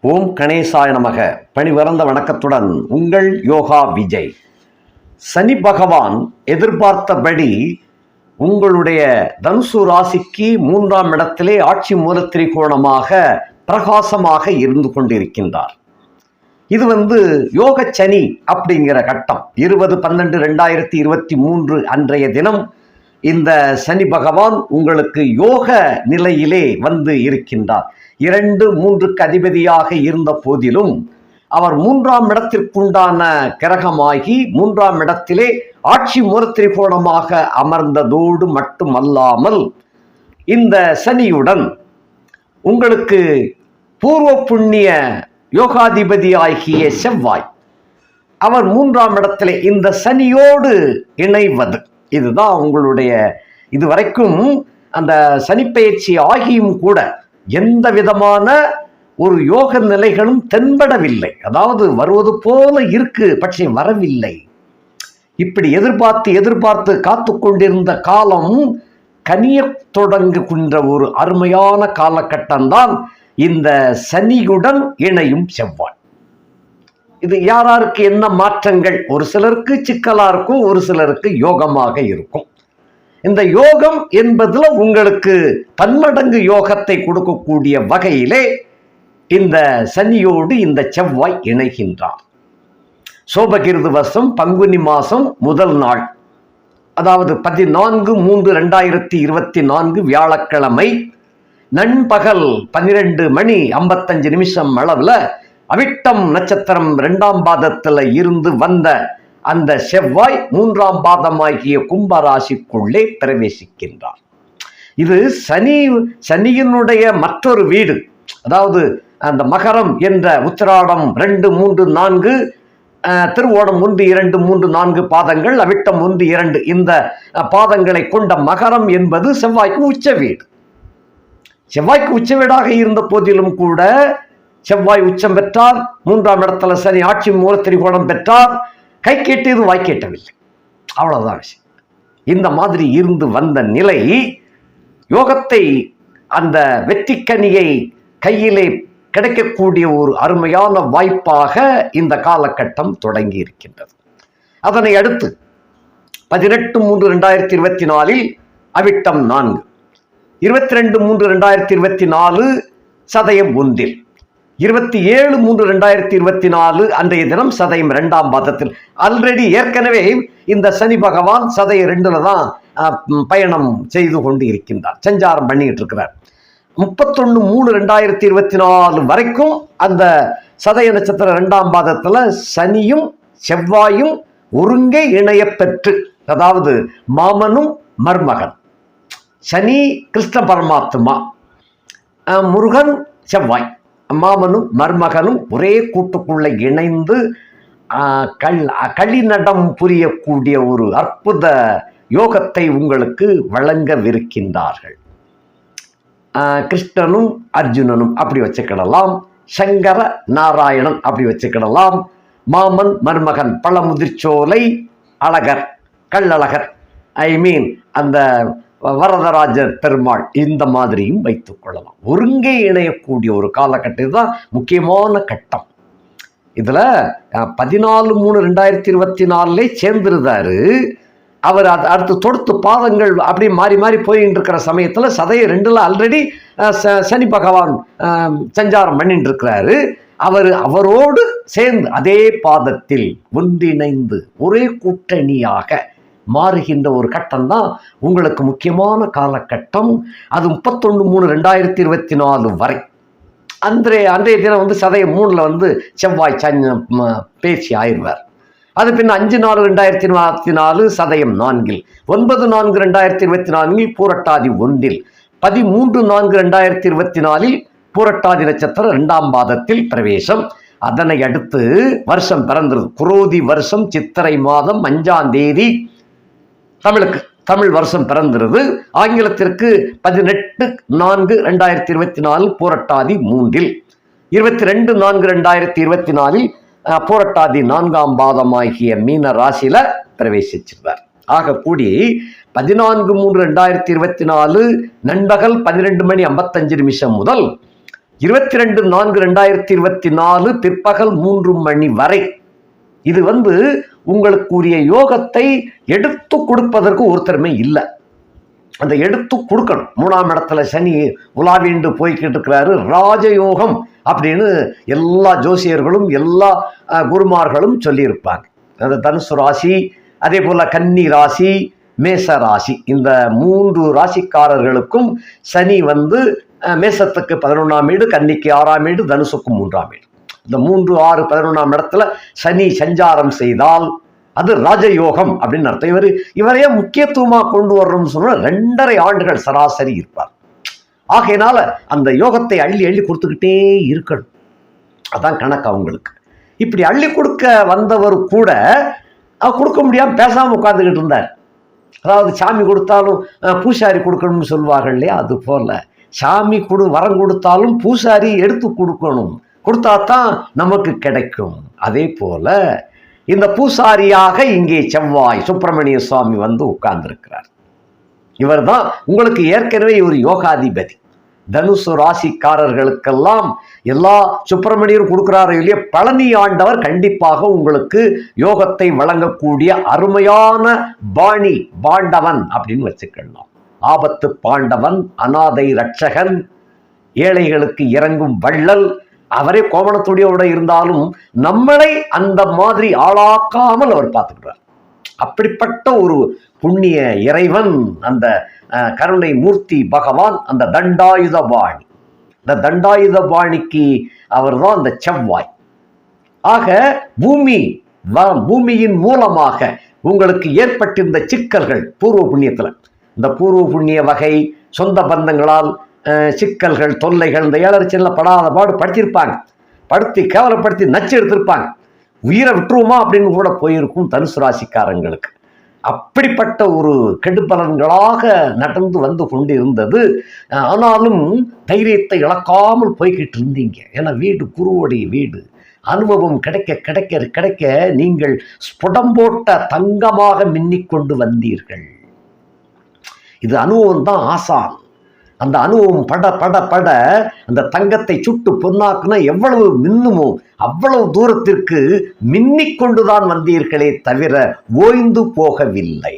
ஓம் கணேசாய நமக. பணிவறந்த வணக்கத்துடன் உங்கள் யோகா விஜய். சனி பகவான் எதிர்பார்த்தபடி உங்களுடைய தனுசு ராசிக்கு மூன்றாம் இடத்திலே ஆட்சி மூல திரிகோணமாக பிரகாசமாக இருந்து கொண்டிருக்கின்றார். இது வந்து யோக சனி அப்படிங்கிற கட்டம். இருபது பன்னெண்டு ரெண்டாயிரத்தி இருபத்தி மூன்று அன்றைய தினம் இந்த சனி பகவான் உங்களுக்கு யோக நிலையிலே வந்து இருக்கின்றார். இரண்டு மூன்றுக்கு அதிபதியாக இருந்த போதிலும் அவர் மூன்றாம் இடத்திற்குண்டான கிரகமாகி மூன்றாம் இடத்திலே ஆட்சி மூலத்திரிகோணமாக அமர்ந்ததோடு மட்டுமல்லாமல் இந்த சனியுடன் உங்களுக்கு பூர்வ புண்ணிய யோகாதிபதி ஆகிய செவ்வாய் அவர் மூன்றாம் இடத்திலே இந்த சனியோடு இணைவது. இதுதான் உங்களுடைய இதுவரைக்கும் அந்த சனிப்பெயர்ச்சி ஆகியும் கூட எந்த விதமான ஒரு யோக நிலைகளும் தென்படவில்லை. அதாவது வருவது போல இருக்கு பட்சே வரவில்லை. இப்படி எதிர்பார்த்து எதிர்பார்த்து காத்து கொண்டிருந்த காலம் கனிய தொடங்குகின்ற ஒரு அருமையான காலகட்டம்தான் இந்த சனியுடன் இணையும் செவ்வாய். இது யாராருக்கு என்ன மாற்றங்கள்? ஒரு சிலருக்கு சிக்கலா இருக்கும் ஒரு சிலருக்கு யோகமாக இருக்கும். இந்த யோகம் என்பதில் உங்களுக்கு பன்மடங்கு யோகத்தை கொடுக்கக்கூடிய வகையிலே இந்த சனியோடு இந்த செவ்வாய் இணைகின்றார். சோபகிருது வருஷம் பங்குனி மாதம் முதல் நாள். அதாவது பதினான்கு மூன்று ரெண்டாயிரத்தி இருபத்தி நான்கு வியாழக்கிழமை நண்பகல் பன்னிரெண்டு மணி ஐம்பத்தஞ்சு நிமிஷம் அளவில் அவிட்டம் நட்சத்திரம் ரெண்டாம் பாதத்தில் இருந்து வந்த அந்த செவ்வாய் மூன்றாம் பாதமாகிய கும்பராசிக்குள்ளே பிரவேசிக்கின்றார். இது சனி சனியினுடைய மற்றொரு வீடு. அதாவது அந்த மகரம் என்ற உத்திராடம் ரெண்டு மூன்று நான்கு திருவோடம் திருவோணம் ஒன்று இரண்டு மூன்று நான்கு பாதங்கள் அவிட்டம் ஒன்று இரண்டு. இந்த பாதங்களை கொண்ட மகரம் என்பது செவ்வாய்க்கு உச்ச வீடு. செவ்வாய்க்கு உச்ச வீடாக இருந்த போதிலும் கூட செவ்வாய் உச்சம் பெற்றார் மூன்றாம் இடத்துல சனி ஆட்சி மூல திரிகோணம் பெற்றார். கை கேட்டது வாய் கேட்டவில்லை. அவ்வளவுதான் விஷயம். இந்த மாதிரி இருந்து வந்த நிலை யோகத்தை அந்த வெற்றிக்கனியை கையிலே கிடைக்கக்கூடிய ஒரு அருமையான வாய்ப்பாக இந்த காலகட்டம் தொடங்கி இருக்கின்றது. அதனை அடுத்து பதினெட்டு மூன்று ரெண்டாயிரத்தி இருபத்தி நாலில் அவிட்டம் நான்கு. இருபத்தி ரெண்டு மூன்று ரெண்டாயிரத்தி இருபத்தி நாலு சதயம் ஒன்றில் இருபத்தி ஏழு மூன்று ரெண்டாயிரத்தி இருபத்தி நாலு அன்றைய தினம் சதயம் ரெண்டாம் பாதத்தில். ஆல்ரெடி ஏற்கனவே இந்த சனி பகவான் சதய ரெண்டுல தான் பயணம் செய்து கொண்டு இருக்கின்றார் சஞ்சாரம் பண்ணிட்டு இருக்கிறார். முப்பத்தொன்று மூணு ரெண்டாயிரத்தி இருபத்தி நாலு வரைக்கும் அந்த சதய நட்சத்திர ரெண்டாம் பாதத்தில் சனியும் செவ்வாயும் ஒருங்கே இணையப்பெற்று அதாவது மாமனும் மருமகன். சனி கிருஷ்ண பரமாத்மா முருகன் செவ்வாய். மாமனும் மருமகனும் ஒரே கூட்டுக்குள்ள இணைந்து அஹ், கள் களிநடம் புரியக்கூடிய ஒரு அற்புத யோகத்தை உங்களுக்கு வழங்கவிருக்கின்றார்கள். கிருஷ்ணனும் அர்ஜுனனும் அப்படி வச்சுக்கிடலாம். சங்கர நாராயணன் அப்படி வச்சுக்கிடலாம். மாமன் மருமகன் பழமுதிர்ச்சோலை அழகர் கள்ளழகர் ஐ மீன் அந்த வரதராஜர் பெருமாள் இந்த மாதிரியும் வைத்துக் கொள்ளலாம். ஒருங்கே இணையக்கூடிய ஒரு காலகட்டம் தான் முக்கியமான கட்டம். இதில் பதினாலு மூணு ரெண்டாயிரத்தி இருபத்தி நாலுலே சேர்ந்துருந்தாரு. அவர் அது அடுத்து தொடுத்து பாதங்கள் அப்படியே மாறி மாறி போயின்னு இருக்கிற சமயத்தில் சதய ரெண்டில் ஆல்ரெடி சனி பகவான் சஞ்சாரம் பண்ணிட்டு இருக்கிறாரு அவர் அவரோடு சேர்ந்து அதே பாதத்தில் ஒன்றிணைந்து ஒரே கூட்டணியாக மாறுகின்ற ஒரு கட்டம் தான் உங்களுக்கு முக்கியமான காலகட்டம். அது முப்பத்தொன்று மூணு ரெண்டாயிரத்தி இருபத்தி நாலு வரை. அன்றைய அன்றைய தினம் வந்து சதயம் மூணில் வந்து செவ்வாய் சஞ்ச பேச்சு ஆயிடுவார். அது பின் அஞ்சு நாலு ரெண்டாயிரத்தி இருபத்தி நாலு சதயம் நான்கில். ஒன்பது நான்கு ரெண்டாயிரத்தி இருபத்தி நான்கில் பூரட்டாதி ஒன்றில். பதிமூன்று நான்கு ரெண்டாயிரத்தி இருபத்தி நாலில் பூரட்டாதி நட்சத்திரம் இரண்டாம் பாதத்தில் பிரவேசம். அதனை அடுத்து வருஷம் பிறந்தது. குரோதி வருஷம் சித்திரை மாதம் அஞ்சாம் தேதி தமிழுக்கு தமிழ் வருஷம் பிறந்திருது. ஆங்கிலத்திற்கு பதினெட்டு நான்கு ரெண்டாயிரத்தி இருபத்தி நாலு போரட்டாதி மூன்றில். இருபத்தி ரெண்டு நான்கு ரெண்டாயிரத்தி இருபத்தி நாலில் போரட்டாதி நான்காம் பாதமாகிய மீன ராசியில பிரவேசிச்சிருந்தார். ஆக கூடி பதினான்கு மூன்று ரெண்டாயிரத்தி இருபத்தி நாலு நண்பகல் பன்னிரெண்டு மணி ஐம்பத்தஞ்சு நிமிஷம் முதல் இருபத்தி ரெண்டு நான்கு ரெண்டாயிரத்தி இருபத்தி நாலு பிற்பகல் மூன்று மணி வரை இது வந்து உங்களுக்குரிய யோகத்தை எடுத்து கொடுப்பதற்கு ஒருத்தருமே இல்லை. அந்த எடுத்து கொடுக்கணும். மூணாம் இடத்துல சனி உலாவிண்டு போய்கிட்டு இருக்கிறாரு. ராஜயோகம் அப்படின்னு எல்லா ஜோசியர்களும் எல்லா குருமார்களும் சொல்லியிருப்பாங்க. அந்த தனுசு ராசி அதே போல் கன்னி ராசி மேச ராசி. இந்த மூன்று ராசிக்காரர்களுக்கும் சனி வந்து மேசத்துக்கு பதினொன்றாம் வீடு கன்னிக்கு ஆறாம் வீடு தனுசுக்கு மூன்றாம் வீடு. இந்த மூன்று ஆறு பதினொன்றாம் இடத்துல சனி சஞ்சாரம் செய்தால் அது ராஜயோகம் அப்படின்னு அர்த்தம். இவர் இவரையே முக்கியத்துவமாக கொண்டு வர்றோம்னு சொன்னால் ரெண்டரை ஆண்டுகள் சராசரி இருப்பார். ஆகையினால அந்த யோகத்தை அள்ளி அள்ளி கொடுத்துக்கிட்டே இருக்கணும். அதான் கணக்கு அவங்களுக்கு. இப்படி அள்ளி கொடுக்க வந்தவர் கூட கொடுக்க முடியாமல் பேசாமல் உட்காந்துக்கிட்டு இருந்தார். அதாவது சாமி கொடுத்தாலும் பூசாரி கொடுக்கணும்னு சொல்லுவார்கள் இல்லையா? அது போல. சாமி கொடு வரம் கொடுத்தாலும் பூசாரி எடுத்து கொடுக்கணும். கொடுத்தா தான் நமக்கு கிடைக்கும். அதே போல இந்த பூசாரியாக இங்கே செவ்வாய் சுப்பிரமணிய சுவாமி வந்து உட்கார்ந்திருக்கிறார். இவர்தான் உங்களுக்கு ஏற்கனவே ஒரு யோகாதிபதி. தனுசு ராசிக்காரர்களுக்கெல்லாம் எல்லா சுப்பிரமணியரும் கொடுக்குறாரு இல்லையா பழனி ஆண்டவர் கண்டிப்பாக உங்களுக்கு யோகத்தை வழங்கக்கூடிய அருமையான பாணி பாண்டவன் அப்படின்னு வச்சுக்கலாம். ஆபத்து பாண்டவன் அனாதை ரட்சகன் ஏழைகளுக்கு இறங்கும் வள்ளல் அவரே கோமணத்துடையோட இருந்தாலும் நம்மளை அந்த மாதிரி ஆளாக்காமல் அவர் பார்த்துக்கிறார். அப்படிப்பட்ட ஒரு புண்ணிய இறைவன் அந்த அஹ், கருணை மூர்த்தி பகவான் அந்த தண்டாயுத பாணி இந்த தண்டாயுத பாணிக்கு அவர்தான் அந்த செவ்வாய். ஆக பூமி வ- பூமியின் மூலமாக உங்களுக்கு ஏற்பட்டிருந்த சிக்கல்கள் பூர்வ புண்ணியத்தில். இந்த பூர்வ புண்ணிய வகை சொந்த பந்தங்களால் சிக்கல்கள் தொல்லைகள் இந்த ஏழரை படாத பாடு படுத்திருப்பாங்க. படுத்தி கேவலப்படுத்தி நச்சு எடுத்திருப்பாங்க. உயிரை விட்டுருவோமா அப்படின்னு கூட போயிருக்கும் தனுசு ராசிக்காரங்களுக்கு. அப்படிப்பட்ட ஒரு கெடுபலன்களாக நடந்து வந்து கொண்டு இருந்தது ஆனாலும் தைரியத்தை இழக்காமல் போய்கிட்டு இருந்தீங்க. ஏன்னா வீடு குருவுடைய வீடு. அனுபவம் கிடைக்க கிடைக்க கிடைக்க நீங்கள் ஸ்புடம் போட்ட தங்கமாக மின்னிக் கொண்டு வந்தீர்கள். இது அனுபவம் தான் ஆசான். அந்த அனுபவம் பட பட பட அந்த தங்கத்தை சுட்டு பொன்னாக்குனா எவ்வளவு மின்னுமோ அவ்வளவு தூரத்திற்கு மின்னிக் கொண்டுதான் வந்தீர்களே தவிர ஓய்ந்து போகவில்லை.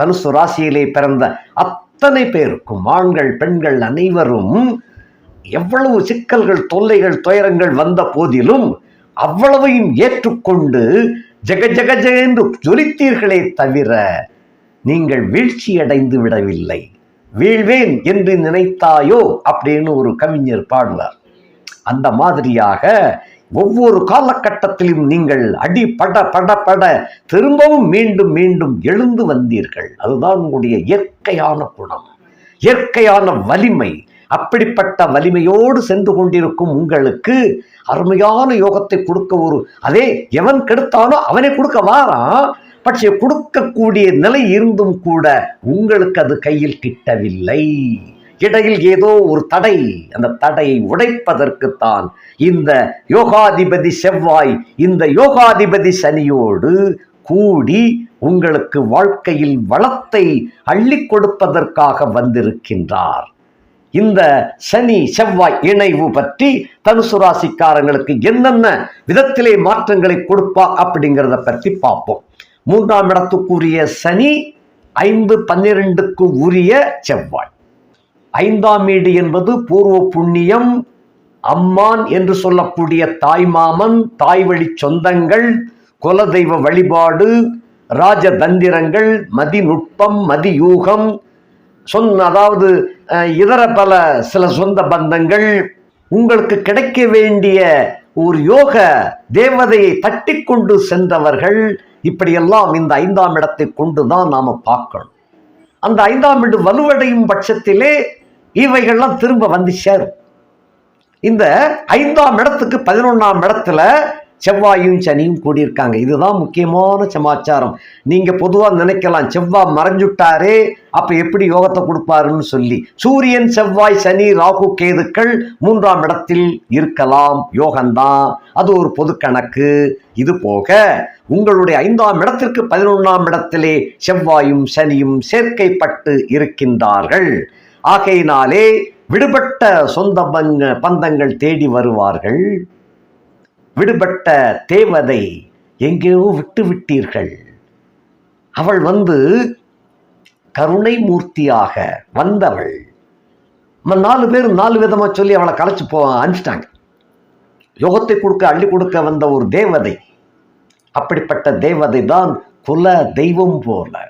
தனுசு ராசியிலே பிறந்த அத்தனை பேருக்கும் ஆண்கள் பெண்கள் அனைவரும் எவ்வளவு சிக்கல்கள் தொல்லைகள் துயரங்கள் வந்த போதிலும் அவ்வளவையும் ஏற்றுக்கொண்டு ஜெக ஜெக ஜெக என்று ஜொலித்தீர்களே தவிர நீங்கள் வீழ்ச்சி அடைந்து விடவில்லை. வீழ்வேன் என்று நினைத்தாயோ அப்படின்னு ஒரு கவிஞர் பாடுவார். அந்த மாதிரியாக ஒவ்வொரு காலகட்டத்திலும் நீங்கள் அடி பட பட பட திரும்பவும் மீண்டும் மீண்டும் எழுந்து வந்தீர்கள். அதுதான் உங்களுடைய இயற்கையான குணம். இயற்கையான வலிமை. அப்படிப்பட்ட வலிமையோடு சென்று கொண்டிருக்கும் உங்களுக்கு அருமையான யோகத்தை கொடுக்க ஒரு அதே எவன் கெடுத்தானோ அவனை கொடுக்க வாரான். பட்சே கொடுக்கக்கூடிய நிலை இருந்தும் கூட உங்களுக்கு அது கையில் கிட்டவில்லை. இடையில் ஏதோ ஒரு தடை அந்த தடையை உடைப்பதற்குத்தான் இந்த யோகாதிபதி செவ்வாய் இந்த யோகாதிபதி சனியோடு கூடி உங்களுக்கு வாழ்க்கையில் வளத்தை அள்ளி கொடுப்பதற்காக வந்திருக்கின்றார். இந்த சனி செவ்வாய் இணைவு பற்றி தனுசு ராசிக்காரங்களுக்கு என்னென்ன விதத்திலே மாற்றங்களை கொடுப்பா அப்படிங்கிறத பற்றி பார்ப்போம். மூன்றாம் இடத்துக்குரிய சனி ஐந்து பன்னிரெண்டுக்கு உரிய செவ்வாய். ஐந்தாம் வீடு என்பது பூர்வ புண்ணியம் அம்மான் என்று சொல்லக்கூடிய தாய்மாமன் தாய்வழி சொந்தங்கள் குலதெய்வ வழிபாடு ராஜதந்திரங்கள் மதிநுட்பம் மதியூகம் சொன்ன அதாவது இதர பல சில சொந்த பந்தங்கள். உங்களுக்கு கிடைக்க வேண்டிய ஒரு யோக தேவதையை தட்டி கொண்டு சென்றவர்கள் இப்படியெல்லாம் இந்த ஐந்தாம் இடத்தை கொண்டு தான் நாம பார்க்கணும். அந்த ஐந்தாம் இடம் வலுவடையும் பட்சத்திலே இவைகள்லாம் திரும்ப வந்து சேரும். இந்த ஐந்தாம் இடத்துக்கு பதினொன்றாம் இடத்துல செவ்வாயும் சனியும் கூடியிருக்காங்க. இதுதான் முக்கியமான சமாச்சாரம். நீங்க பொதுவாக நினைக்கலாம் செவ்வாய் மறைஞ்சுட்டாரே அப்ப எப்படி யோகத்தை கொடுப்பாருன்னு சொல்லி. சூரியன் செவ்வாய் சனி ராகு கேதுக்கள் மூன்றாம் இடத்தில் இருக்கலாம். யோகம்தான். அது ஒரு பொது கணக்கு. இது போக உங்களுடைய ஐந்தாம் இடத்திற்கு பதினொன்றாம் இடத்திலே செவ்வாயும் சனியும் சேர்க்கைப்பட்டு இருக்கின்றார்கள். ஆகையினாலே விடுபட்ட சொந்த பங்க- பந்தங்கள் தேடி வருவார்கள். விடுபட்ட தேவதை எங்கேயோ விட்டு விட்டீர்கள். அவள் வந்து கருணை மூர்த்தியாக வந்தவள். நம்ம நாலு பேர் நாலு விதமாக சொல்லி அவளை கலைச்சு போ அனுப்பிச்சிட்டாங்க. யோகத்தை கொடுக்க அள்ளி கொடுக்க வந்த ஒரு தேவதை. அப்படிப்பட்ட தேவதை தான் குல தெய்வம் போல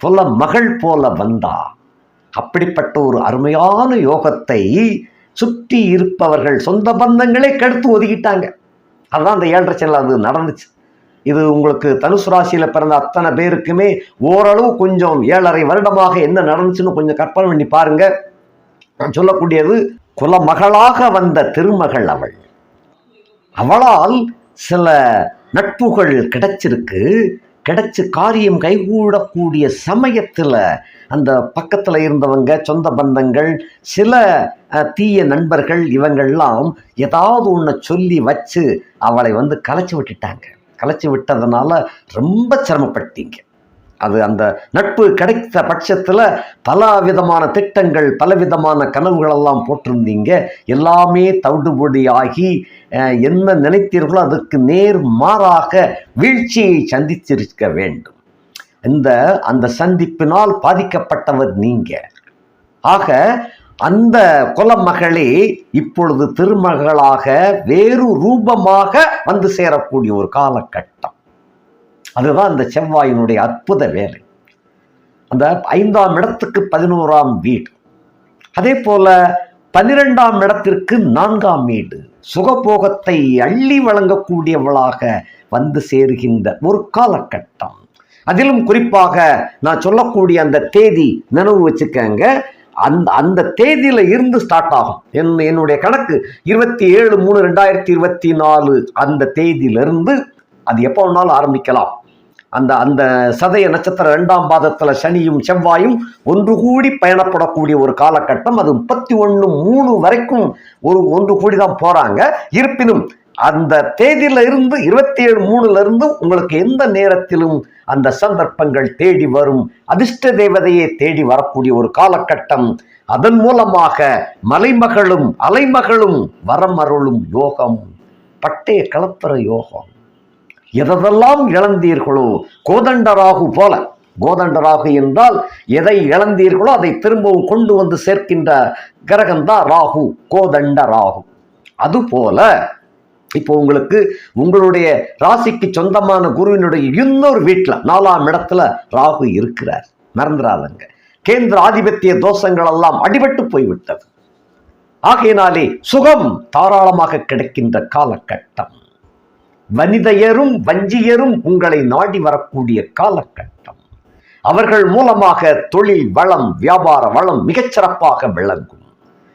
குல மகள் போல வந்தா. அப்படிப்பட்ட ஒரு அருமையான யோகத்தை சுற்றி இருப்பவர்கள் சொந்த பந்தங்களே கெடுத்து ஒதுக்கிட்டாங்க. அதுதான் அந்த ஏழரை சேனல் அது நடந்துச்சு. இது உங்களுக்கு தனுசு ராசியில் பிறந்த அத்தனை பேருக்குமே ஓரளவு கொஞ்சம் ஏழரை வருடமாக என்ன நடந்துச்சுன்னு கொஞ்சம் கற்பனை பண்ணி பாருங்க. நான் சொல்லக்கூடியது குலமகளாக வந்த திருமகள் அவள். அவளால் சில நட்புகள் கிடைச்சிருக்கு. கிடைச்சு காரியம் கைகூடக்கூடிய சமயத்தில் அந்த பக்கத்தில் இருந்தவங்க சொந்த பந்தங்கள் சில தீய நண்பர்கள் இவங்கள்லாம் ஏதாவது ஒன்று சொல்லி வச்சு அவளை வந்து கலைச்சி விட்டுட்டாங்க. கலைச்சி விட்டதுனால ரொம்ப சிரமப்பட்டீங்க. அது அந்த நட்பு கிடைத்த பட்சத்தில் பல விதமான திட்டங்கள் பல விதமான கனவுகளெல்லாம் போட்டிருந்தீங்க. எல்லாமே தவிடுபொடி ஆகி என்ன நினைத்தீர்களோ அதுக்கு நேர் மாறாக வீழ்ச்சியை சந்தித்திருக்க வேண்டும். இந்த அந்த சந்திப்பினால் பாதிக்கப்பட்டவர் நீங்க. ஆக அந்த குலமகளே இப்பொழுது திருமகளாக வேறு ரூபமாக வந்து சேரக்கூடிய ஒரு காலகட்டம். அதுதான் அந்த செவ்வாயினுடைய அற்புத வேலை. அந்த ஐந்தாம் இடத்துக்கு பதினோராம் வீடு. அதே போல பன்னிரெண்டாம் இடத்திற்கு நான்காம் வீடு. சுகபோகத்தை அள்ளி வழங்கக்கூடியவளாக வந்து சேருகின்ற ஒரு காலகட்டம். அதிலும் குறிப்பாக நான் சொல்லக்கூடிய அந்த தேதி நினைவு வச்சுக்கங்க. அந்த அந்த தேதியில இருந்து ஸ்டார்ட் ஆகும். என் என்னுடைய கணக்கு இருபத்தி ஏழு மூணு ரெண்டாயிரத்தி இருபத்தி நாலு அந்த தேதியிலிருந்து அது எப்போ வேணாலும் ஆரம்பிக்கலாம். அந்த அந்த சதய நட்சத்திர ரெண்டாம் பாதத்தில் சனியும் செவ்வாயும் ஒன்று கூடி பயணப்படக்கூடிய ஒரு காலகட்டம். அது முப்பத்தி ஒன்று மூணு வரைக்கும் ஒரு ஒன்று கூடி தான் போறாங்க. இருப்பினும் அந்த தேதியில இருந்து இருபத்தி ஏழு மூணுல இருந்து உங்களுக்கு எந்த நேரத்திலும் அந்த சந்தர்ப்பங்கள் தேடி வரும். அதிர்ஷ்ட தேவதையை தேடி வரக்கூடிய ஒரு காலகட்டம். அதன் மூலமாக மலைமகளும் அலைமகளும் வரமருளும் யோகம். பட்டய கலப்பர யோகம். எதெல்லாம் இழந்தீர்களோ கோதண்டராகு போல கோதண்டராகு என்றால் எதை இழந்தீர்களோ அதை திரும்பவும் கொண்டு வந்து சேர்க்கின்ற கிரகம்தான் ராகு கோதண்ட ராகு அதுபோல இப்போ உங்களுக்கு உங்களுடைய ராசிக்கு சொந்தமான குருவினுடைய இன்னொரு வீட்டில் நாலாம் இடத்துல ராகு இருக்கிறார். மறந்துடாதங்க. கேந்திர ஆதிபத்திய தோஷங்கள் எல்லாம் அடிபட்டு போய்விட்டது. ஆகையினாலே சுகம் தாராளமாக கிடைக்கின்ற காலகட்டம். வனிதையரும் வஞ்சியரும் உங்களை நாடி வரக்கூடிய காலகட்டம். அவர்கள் மூலமாக தொழில் வளம் வியாபார வளம் மிகச்சிறப்பாக விளங்கும்.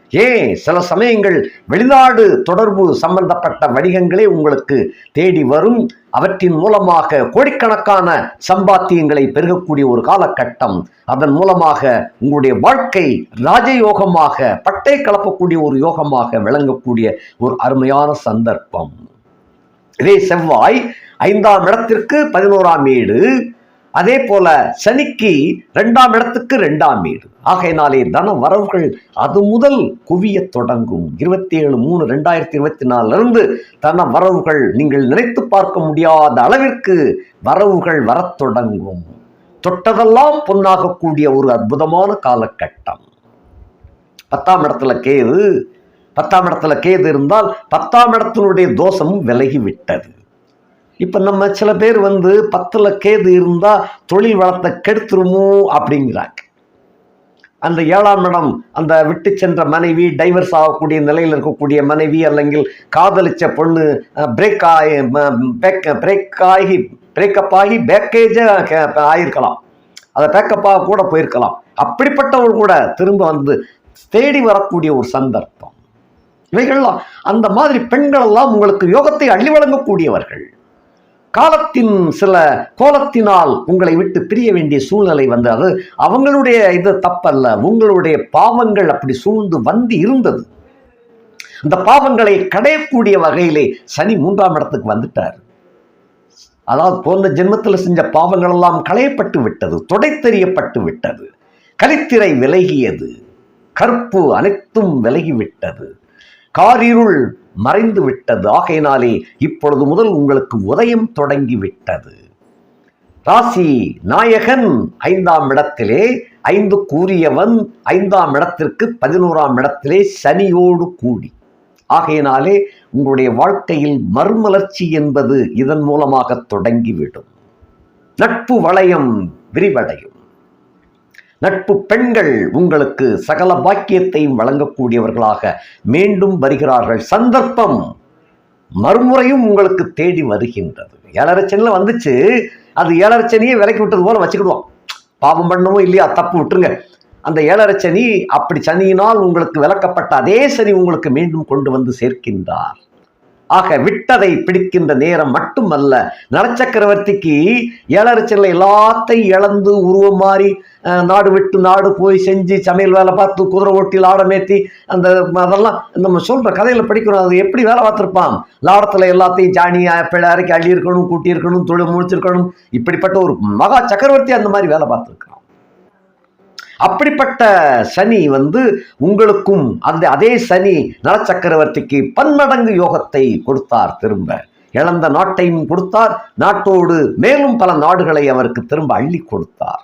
ஏன்? சில சமயங்கள் வெளிநாடு தொடர்பு சம்பந்தப்பட்ட வணிகங்களே உங்களுக்கு தேடி வரும். அவற்றின் மூலமாக கோடிக்கணக்கான சம்பாத்தியங்களை பெருகக்கூடிய ஒரு காலகட்டம். அதன் மூலமாக உங்களுடைய வாழ்க்கை ராஜயோகமாக பட்டை கலப்பக்கூடிய ஒரு யோகமாக விளங்கக்கூடிய ஒரு அருமையான சந்தர்ப்பம். இதே செவ்வாய் ஐந்தாம் இடத்திற்கு பதினோராம் வீடு அதே போல சனிக்கு ரெண்டாம் இடத்துக்கு ரெண்டாம் வீடு ஆகையினாலே தன வரவுகள் அது முதல் குவிய தொடங்கும். இருபத்தி ஏழு மூணு ரெண்டாயிரத்தி இருபத்தி நாலுல இருந்து தன வரவுகள் நீங்கள் நினைத்து பார்க்க முடியாத அளவிற்கு வரவுகள் வரத் தொடங்கும். தொட்டதெல்லாம் பொன்னாகக்கூடிய ஒரு அற்புதமான காலகட்டம். பத்தாம் இடத்துல கேது பத்தாம் இடத்துல கேது இருந்தால் பத்தாம் இடத்தினுடைய தோஷமும் விலகி விட்டது இப்போ நம்ம சில பேர் வந்து பத்தில் கேது இருந்தால் தொழில் வளத்தை கெடுத்துருமோ அப்படிங்கிறாங்க. அந்த ஏழாம் இடம் அந்த விட்டு சென்ற மனைவி டைவர்ஸ் ஆகக்கூடிய நிலையில் இருக்கக்கூடிய மனைவி அல்லங்கில் காதலிச்ச பொண்ணு பிரேக் ஆகி பிரேக் ஆகி பிரேக்கப் ஆகி பேக்கேஜாக ஆகியிருக்கலாம் அதை பேக்கப்பாக கூட போயிருக்கலாம். அப்படிப்பட்டவர்கள் கூட திரும்ப வந்து தேடி வரக்கூடிய ஒரு சந்தர்ப்பம். இவைகள்லாம் அந்த மாதிரி பெண்கள் எல்லாம் உங்களுக்கு யோகத்தை அள்ளி வழங்கக்கூடியவர்கள். காலத்தின் சில கோலத்தினால் உங்களை விட்டு பிரிய வேண்டிய சூழ்நிலை வந்தது. அவங்களுடைய இது தப்பல்ல. உங்களுடைய பாவங்கள் அப்படி சூழ்ந்து வந்து இருந்தது. அந்த பாவங்களை கடையக்கூடிய வகையிலே சனி மூன்றாம் இடத்துக்கு வந்துட்டார். அதாவது போன்ற ஜென்மத்தில் செஞ்ச பாவங்கள் எல்லாம் களையப்பட்டு விட்டது தொடைத்தெறியப்பட்டு விட்டது. கலித்திரை விலகியது. கற்பு அனைத்தும் விலகிவிட்டது காரிருள் மறைந்து விட்டது. ஆகையினாலே இப்பொழுது முதல் உங்களுக்கு உதயம் தொடங்கி விட்டது. ராசி நாயகன் ஐந்தாம் இடத்திலே ஐந்து கூறியவன் ஐந்தாம் இடத்திற்கு பதினோராம் இடத்திலே சனியோடு கூடி. ஆகையினாலே உங்களுடைய வாழ்க்கையில் மறுமலர்ச்சி என்பது இதன் மூலமாக தொடங்கிவிடும். நட்பு வளையம் விரிவடையும். நட்பு பெண்கள் உங்களுக்கு சகல பாக்கியத்தையும் வழங்கக்கூடியவர்களாக மீண்டும் வருகிறார்கள். சந்தர்ப்பம் மறுமுறையும் உங்களுக்கு தேடி வருகின்றது. ஏழரைச்சனில் வந்துச்சு. அது ஏழரைச்சனியே விலக்கி விட்டது போல வச்சுக்கிடுவோம். பாவம் பண்ணவும் இல்லையா தப்பு விட்டுருங்க. அந்த ஏழரச்சனி அப்படி சனியினால் உங்களுக்கு விளக்கப்பட்ட அதே சனி உங்களுக்கு மீண்டும் கொண்டு வந்து சேர்க்கின்றார். ஆக விட்டதை பிடிக்கின்ற நேரம் மட்டுமல்ல நரச்சக்கரவர்த்திக்கு ஏழரைச்சனில் எல்லாத்தையும் இழந்து உருவம் மாறி நாடு விட்டு நாடு போய் செஞ்சு சமையல் வேலை பார்த்து குதிரை ஓட்டி லாடமேத்தி அந்த அதெல்லாம் நம்ம சொல்கிற கதையில் படிக்கிறோம். அது எப்படி வேலை பார்த்துருப்பான்? லாடத்தில் எல்லாத்தையும் ஜானி பிள்ளைக்கு அள்ளி இருக்கணும் கூட்டி இருக்கணும் தொழில் முடிச்சிருக்கணும். இப்படிப்பட்ட ஒரு மகா சக்கரவர்த்தி அந்த மாதிரி வேலை பார்த்துருக்கான் அப்படிப்பட்ட சனி வந்து உங்களுக்கும் அந்த அதே சனி நலச்சக்கரவர்த்திக்கு பன்மடங்கு யோகத்தை கொடுத்தார் திரும்ப. இழந்த நாட்டையும் கொடுத்தார். நாட்டோடு மேலும் பல நாடுகளை அவருக்கு திரும்ப அள்ளி கொடுத்தார்.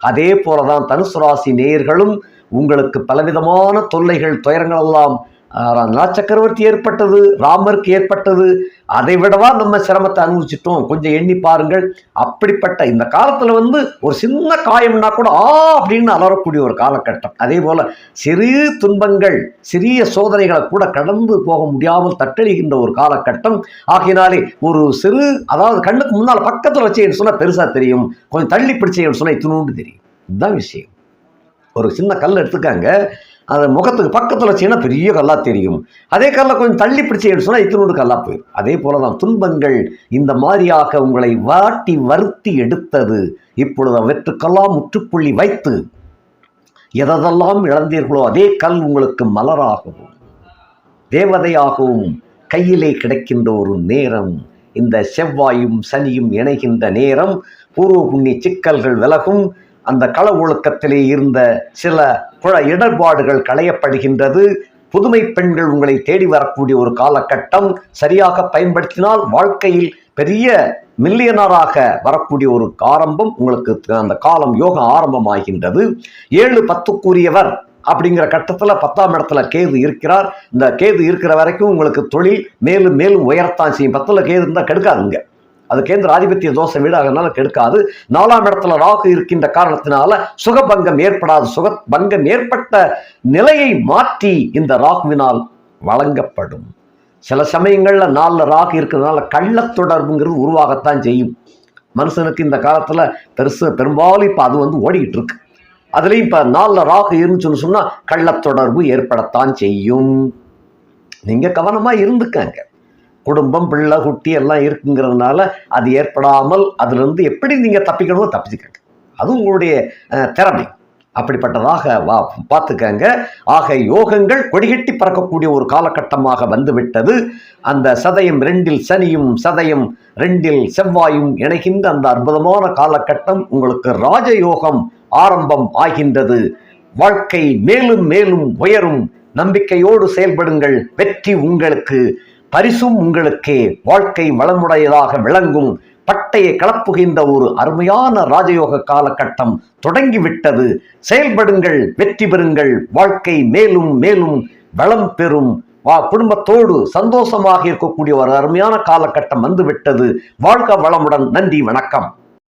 அதே போலதான் தனுசு ராசி நேயர்களும் உங்களுக்கு பலவிதமான தொல்லைகள் துயரங்கள் எல்லாம் ஆஹ், சக்கரவர்த்தி ஏற்பட்டது ராமருக்கு ஏற்பட்டது. அதை விடவா நம்ம சிரமத்தை அனுபவிச்சிட்டோம். கொஞ்சம் எண்ணி பாருங்கள். அப்படிப்பட்ட இந்த காலத்தில் வந்து ஒரு சின்ன காயம்னா கூட ஆ அப்படின்னு அலறக்கூடிய ஒரு காலகட்டம். அதே போல் சிறு துன்பங்கள் சிறிய சோதனைகளை கூட கடந்து போக முடியாமல் தட்டழிகின்ற ஒரு காலகட்டம். ஆகினாலே ஒரு சிறு அதாவது கண்ணுக்கு முன்னால் பக்கத்தில் வச்சேன்னு சொன்னால் பெருசாக தெரியும். கொஞ்சம் தள்ளி பிடிச்சேன்னு சொன்னால் இத்தினோண்டு தெரியும். இதுதான் விஷயம். ஒரு சின்ன கல் எடுத்துக்காங்க. அது முகத்துக்கு பக்கத்தில் வச்சிங்கன்னா பெரிய கல்லா தெரியும். அதே கல்லை கொஞ்சம் தள்ளி பிடிச்சேன்னு சொன்னால் இத்தினோடு கல்லாக போயிடும் அதே போல தான் துன்பங்கள் இந்த மாதிரியாக உங்களை வாட்டி வருத்தி எடுத்தது. இப்பொழுது அவற்றுக்கெல்லாம் முற்றுப்புள்ளி வைத்து எதெல்லாம் இழந்தீர்களோ அதே கல் உங்களுக்கு மலராகவும் தேவதையாகவும் கையிலே கிடைக்கின்ற ஒரு நேரம். இந்த செவ்வாயும் சனியும் இணைகின்ற நேரம். பூர்வ புண்ணிய சிக்கல்கள் விலகும். அந்த கள ஒழுக்கத்திலே இருந்த சில இடர்பாடுகள் களையப்படுகின்றது. புதுமை பெண்கள் உங்களை தேடி வரக்கூடிய ஒரு காலகட்டம். சரியாக பயன்படுத்தினால் வாழ்க்கையில் பெரிய மில்லியனராக வரக்கூடிய ஒரு ஆரம்பம் உங்களுக்கு அந்த காலம் யோகம் ஆரம்பமாகின்றது. ஏழு பத்துக்குரியவர் அப்படிங்கிற கட்டத்தில் பத்தாம் இடத்துல கேது இருக்கிறார். இந்த கேது இருக்கிற வரைக்கும் உங்களுக்கு தொழில் மேலும் மேலும் உயரத்தான் செய்யும். பத்தில் கேது இருந்தால் கெடுக்காதுங்க. அது கேந்திர ஆதிபத்திய தோசை வீடாகனால கெடுக்காது. நாலாம் இடத்துல ராகு இருக்கின்ற காரணத்தினால சுகபங்கம் ஏற்படாது. சுக பங்கம் ஏற்பட்ட நிலையை மாற்றி இந்த ராகுவினால் வழங்கப்படும். சில சமயங்களில் நாளில் ராகு இருக்கிறதுனால கள்ளத் தொடர்புங்கிறது உருவாகத்தான் செய்யும். மனுஷனுக்கு இந்த காலத்தில் பெருசு பெரும்பாலும் இப்போ அது வந்து ஓடிக்கிட்டு இருக்கு அதுலேயும் இப்போ நாளில் ராகு இருந்துச்சுன்னு சொன்னால் கள்ளத் தொடர்பு ஏற்படத்தான் செய்யும். நீங்கள் கவனமாக இருந்துக்கங்க. குடும்பம் பிள்ளை குட்டி எல்லாம் இருக்குங்கிறதுனால அது ஏற்படாமல் அதிலிருந்து எப்படி நீங்கள் தப்பிக்கணுமோ தப்பிச்சுக்கங்க. அது உங்களுடைய திறமை. அப்படிப்பட்டதாக வா பார்த்துக்கங்க. ஆக யோகங்கள் கொடிகட்டி பறக்கக்கூடிய ஒரு காலகட்டமாக வந்துவிட்டது. அந்த சதயம் ரெண்டில் சனியும் சதயம் ரெண்டில் செவ்வாயும் இணைகின்ற அந்த அற்புதமான காலகட்டம் உங்களுக்கு ராஜயோகம் ஆரம்பம் ஆகின்றது. வாழ்க்கை மேலும் மேலும் உயரும். நம்பிக்கையோடு செயல்படுங்கள். வெற்றி உங்களுக்கு பரிசும் உங்களுக்கே. வாழ்க்கை வளமுடையதாக விளங்கும். பட்டையை கலப்புகின்ற ஒரு அருமையான ராஜயோக காலகட்டம் தொடங்கிவிட்டது. செயல்படுங்கள் வெற்றி பெறுங்கள். வாழ்க்கை மேலும் மேலும் வளம் பெறும். வா குடும்பத்தோடு சந்தோஷமாக இருக்கக்கூடிய ஒரு அருமையான காலகட்டம் வந்துவிட்டது. வாழ்க வளமுடன். நன்றி வணக்கம்.